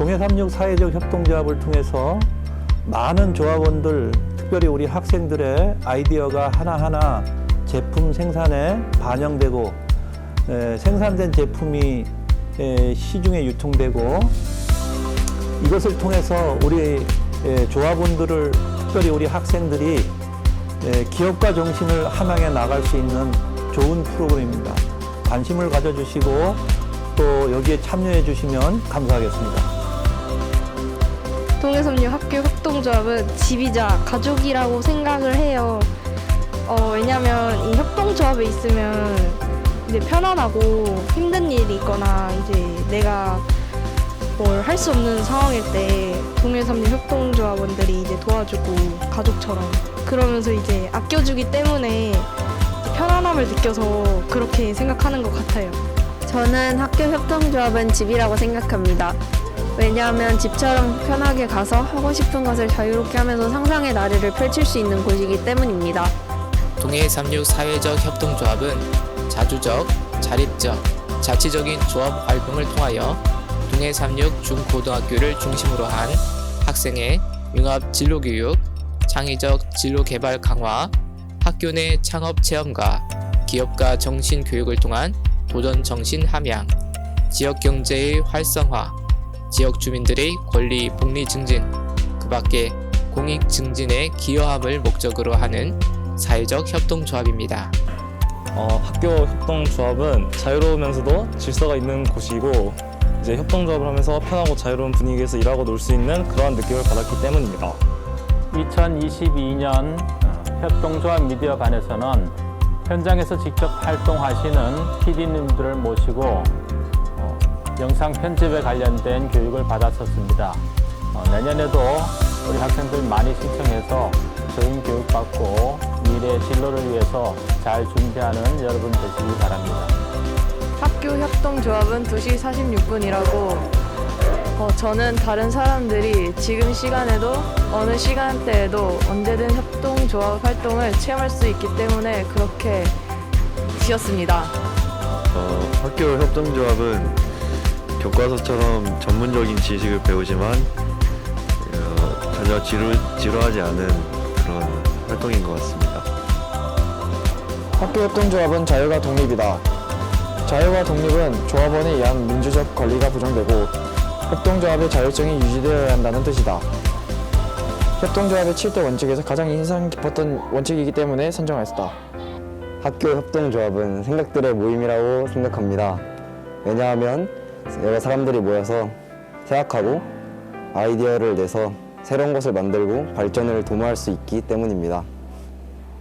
동해삼육 사회적 협동조합을 통해서 많은 조합원들, 특별히 우리 학생들의 아이디어가 하나하나 제품 생산에 반영되고 에, 생산된 제품이 에, 시중에 유통되고 이것을 통해서 우리 에, 조합원들을 특별히 우리 학생들이 에, 기업가 정신을 함양해 나갈 수 있는 좋은 프로그램입니다. 관심을 가져주시고 또 여기에 참여해 주시면 감사하겠습니다. 동해섬유 학교 협동조합은 집이자 가족이라고 생각을 해요. 어, 왜냐면 이 협동조합에 있으면 이제 편안하고 힘든 일이 있거나 이제 내가 뭘 할 수 없는 상황일 때 동해섬유 협동조합원들이 이제 도와주고 가족처럼 그러면서 이제 아껴주기 때문에 편안함을 느껴서 그렇게 생각하는 것 같아요. 저는 학교 협동조합은 집이라고 생각합니다. 왜냐하면 집처럼 편하게 가서 하고 싶은 것을 자유롭게 하면서 상상의 나래를 펼칠 수 있는 곳이기 때문입니다. 동해 삼육 사회적 협동조합은 자주적, 자립적, 자치적인 조합 활동을 통하여 동해 삼육 중고등학교를 중심으로 한 학생의 융합 진로 교육, 창의적 진로 개발 강화, 학교 내 창업 체험과 기업가 정신 교육을 통한 도전 정신 함양, 지역 경제의 활성화, 지역 주민들의 권리 복리 증진, 그 밖에 공익 증진에 기여함을 목적으로 하는 사회적 협동조합입니다. 어, 학교 협동조합은 자유로우면서도 질서가 있는 곳이고 이제 협동조합을 하면서 편하고 자유로운 분위기에서 일하고 놀 수 있는 그러한 느낌을 받았기 때문입니다. 2022년 협동조합 미디어 반에서는 현장에서 직접 활동하시는 PD님들을 모시고 어, 영상 편집에 관련된 교육을 받았었습니다. 어, 내년에도 우리 학생들 많이 신청해서 좋은 교육 받고 미래 진로를 위해서 잘 준비하는 여러분 되시기 바랍니다. 학교 협동조합은 2시 46분이라고 어, 저는 다른 사람들이 지금 시간에도 어느 시간대에도 언제든 협동조합 활동을 체험할 수 있기 때문에 그렇게 지었습니다. 어, 학교 협동조합은 교과서처럼 전문적인 지식을 배우지만 어, 전혀 지루, 지루하지 않은 그런 활동인 것 같습니다. 학교 협동조합은 자유가 독립이다. 자유와 독립은 조합원에 의한 민주적 권리가 보장되고 협동조합의 자율성이 유지되어야 한다는 뜻이다. 협동조합의 7대 원칙에서 가장 인상 깊었던 원칙이기 때문에 선정하였다. 학교 협동조합은 생각들의 모임이라고 생각합니다. 왜냐하면 여러 사람들이 모여서 생각하고 아이디어를 내서 새로운 것을 만들고 발전을 도모할 수 있기 때문입니다.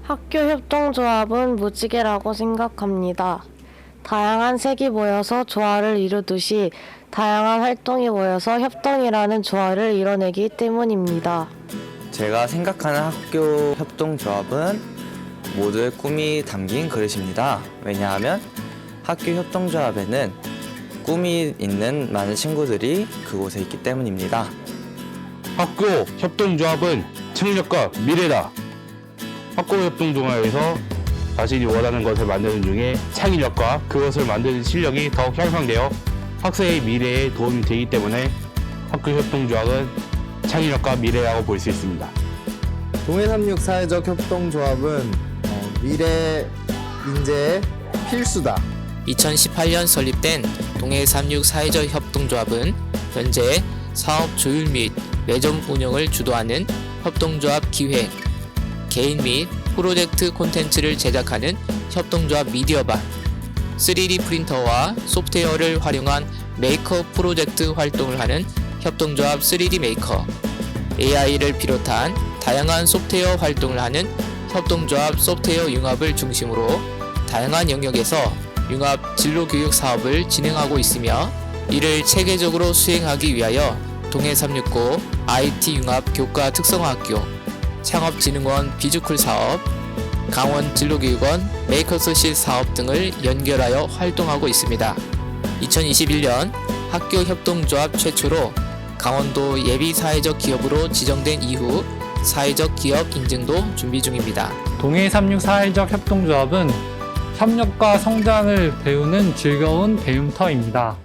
학교 협동조합은 무지개라고 생각합니다. 다양한 색이 모여서 조화를 이루듯이 다양한 활동이 모여서 협동이라는 조화를 이뤄내기 때문입니다. 제가 생각하는 학교 협동조합은 모두의 꿈이 담긴 그릇입니다. 왜냐하면 학교 협동조합에는 꿈이 있는 많은 친구들이 그곳에 있기 때문입니다. 학교 협동조합은 청력과 미래다. 학교 협동조합에서 자신이 원하는 것을 만드는 중에 창의력과 그것을 만드는 실력이 더욱 향상되어 학생의 미래에 도움이 되기 때문에 학교 협동조합은 창의력과 미래라고 볼 수 있습니다. 동해삼육 사회적 협동조합은 미래 인재의 필수다. 2018년 설립된 동해 삼육 사회적 협동조합은 현재 사업 조율 및 매점 운영을 주도하는 협동조합 기획, 개인 및 프로젝트 콘텐츠를 제작하는 협동조합 미디어반, 3D 프린터와 소프트웨어를 활용한 메이커 프로젝트 활동을 하는 협동조합 3D 메이커, AI를 비롯한 다양한 소프트웨어 활동을 하는 협동조합 소프트웨어 융합을 중심으로 다양한 영역에서 융합 진로 교육 사업을 진행하고 있으며 이를 체계적으로 수행하기 위하여 동해 369 IT 융합 교과 특성화학교, 창업진흥원 비주쿨 사업, 강원 진로교육원 메이커스실 사업 등을 연결하여 활동하고 있습니다. 2021년 학교 협동조합 최초로 강원도 예비 사회적 기업으로 지정된 이후 사회적 기업 인증도 준비 중입니다. 동해 36 사회적 협동조합은 협력과 성장을 배우는 즐거운 배움터입니다.